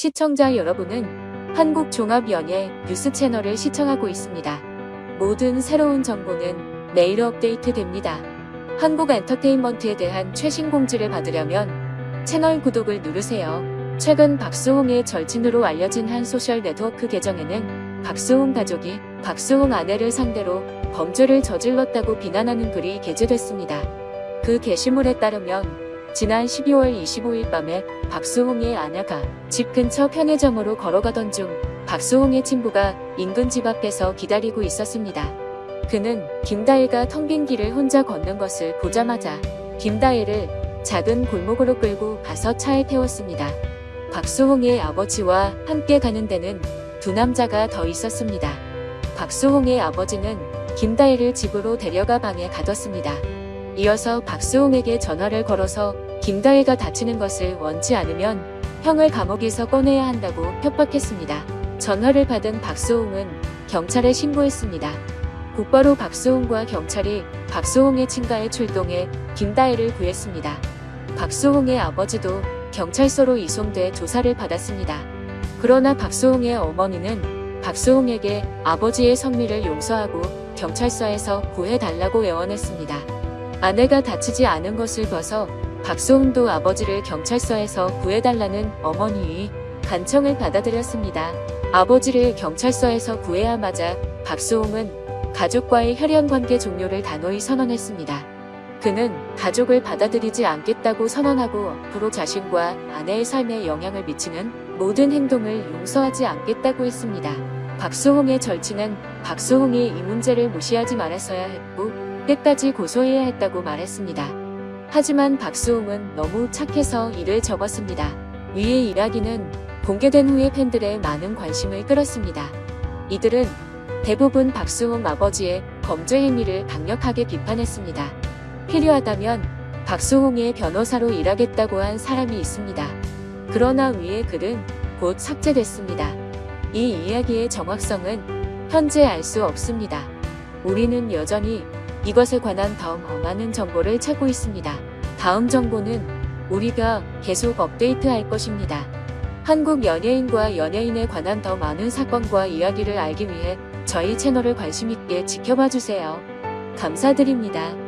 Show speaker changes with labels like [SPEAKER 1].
[SPEAKER 1] 시청자 여러분은 한국종합연예 뉴스 채널을 시청하고 있습니다. 모든 새로운 정보는 매일 업데이트 됩니다. 한국 엔터테인먼트에 대한 최신 공지를 받으려면 채널 구독을 누르세요. 최근 박수홍의 절친으로 알려진 한 소셜 네트워크 계정에는 박수홍 가족이 박수홍 아내를 상대로 범죄를 저질렀다고 비난하는 글이 게재됐습니다. 그 게시물에 따르면 지난 12월 25일 밤에 박수홍의 아내가 집 근처 편의점으로 걸어가던 중 박수홍의 친구가 인근 집 앞에서 기다리고 있었습니다. 그는 김다혜가 텅 빈 길을 혼자 걷는 것을 보자마자 김다혜를 작은 골목으로 끌고 가서 차에 태웠습니다. 박수홍의 아버지와 함께 가는 데는 두 남자가 더 있었습니다. 박수홍의 아버지는 김다혜를 집으로 데려가 방에 가뒀습니다. 이어서 박수홍에게 전화를 걸어서 김다혜가 다치는 것을 원치 않으면 형을 감옥에서 꺼내야 한다고 협박했습니다. 전화를 받은 박수홍은 경찰에 신고했습니다. 곧바로 박수홍과 경찰이 박수홍의 친가에 출동해 김다혜를 구했습니다. 박수홍의 아버지도 경찰서로 이송돼 조사를 받았습니다. 그러나 박수홍의 어머니는 박수홍에게 아버지의 성미를 용서하고 경찰서에서 구해달라고 애원했습니다. 아내가 다치지 않은 것을 봐서 박수홍도 아버지를 경찰서에서 구해달라는 어머니의 간청을 받아들였습니다. 아버지를 경찰서에서 구해야 마자 박수홍은 가족과의 혈연 관계 종료를 단호히 선언했습니다. 그는 가족을 받아들이지 않겠다고 선언하고 앞으로 자신과 아내의 삶에 영향을 미치는 모든 행동을 용서하지 않겠다고 했습니다. 박수홍의 절친은 박수홍이 이 문제를 무시하지 말았어야 했고 끝까지 고소해야 했다고 말했습니다. 하지만 박수홍은 너무 착해서 이를 접었습니다. 위의 이야기는 공개된 후에 팬들의 많은 관심을 끌었습니다. 이들은 대부분 박수홍 아버지의 범죄 행위를 강력하게 비판했습니다. 필요하다면 박수홍의 변호사로 일하겠다고 한 사람이 있습니다. 그러나 위의 글은 곧 삭제됐습니다. 이 이야기의 정확성은 현재 알 수 없습니다. 우리는 여전히 이것에 관한 더 많은 정보를 찾고 있습니다. 다음 정보는 우리가 계속 업데이트할 것입니다. 한국 연예인과 연예인에 관한 더 많은 사건과 이야기를 알기 위해 저희 채널을 관심있게 지켜봐 주세요. 감사드립니다.